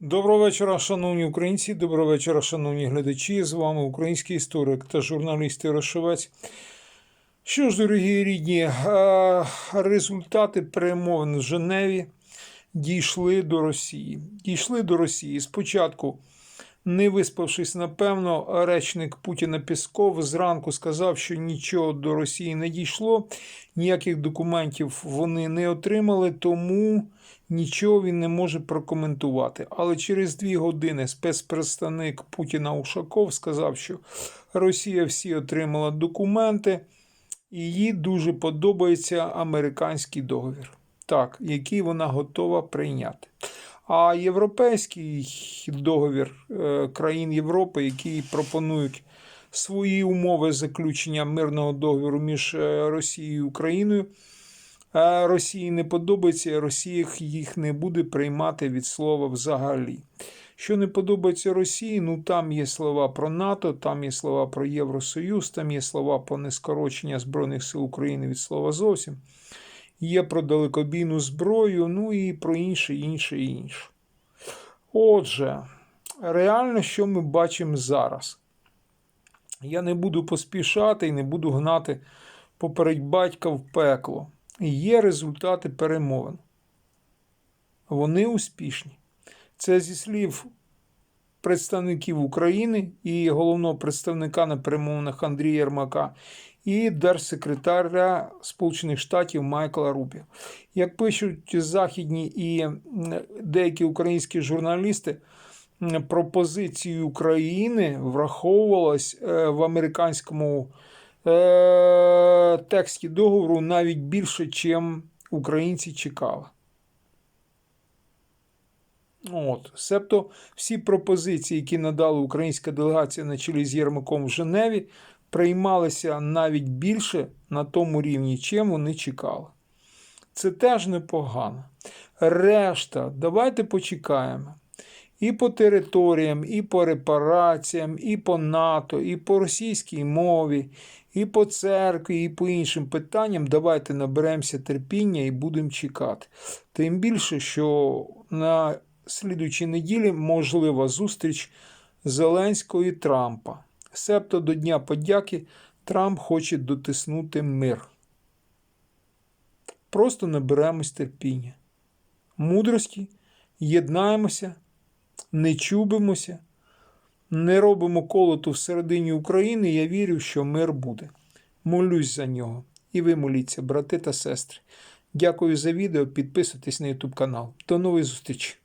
Доброго вечора, шановні українці. Доброго вечора, шановні глядачі. З вами український історик та журналіст Ярошевець. Що ж, дорогі рідні, е, результати перемовин в Женеві дійшли до Росії. Дійшли до Росії. Спочатку, не виспавшись, напевно, речник Путіна Пісков зранку сказав, що нічого до Росії не дійшло, ніяких документів вони не отримали, тому нічого він не може прокоментувати. Але через дві години спецпредставник Путіна Ушаков сказав, що Росія всі отримала документи, і їй дуже подобається американський договір, так, який вона готова прийняти. А європейський договір е, країн Європи, які пропонують свої умови заключення мирного договору між е, Росією і Україною, е, Росії не подобається, Росія їх не буде приймати від слова взагалі. Що не подобається Росії, ну там є слова про НАТО, там є слова про Євросоюз, там є слова про нескорочення Збройних сил України від слова зовсім. Є про далекобійну зброю, ну і про інше, інше, інше. Отже, реально, що ми бачимо зараз? Я не буду поспішати і не буду гнати попередь батька в пекло. Є результати перемовин. Вони успішні. Це зі слів представників України і головного представника на перемовинах Андрія Єрмака і держсекретаря Сполучених Штатів Майкла Рубі. Як пишуть західні і деякі українські журналісти, пропозиції України враховувалась е, в американському е, тексті договору навіть більше, чим українці чекали. От. Себто всі пропозиції, які надала українська делегація на чолі з Єрмаком в Женеві, приймалися навіть більше на тому рівні, чим вони чекали. Це теж непогано. Решта, давайте почекаємо. І по територіям, і по репараціям, і по НАТО, і по російській мові, і по церкві, і по іншим питанням. Давайте наберемося терпіння і будемо чекати. Тим більше, що на слідуючій неділі можлива зустріч Зеленського і Трампа. Себто до Дня подяки Трамп хоче дотиснути мир. Просто наберемось терпіння, мудрості, єднаємося, не чубимося, не робимо колоту всередині України. Я вірю, що мир буде. Молюсь за нього. І ви моліться, брати та сестри. Дякую за відео. Підписуйтесь на YouTube канал. До нової зустрічі!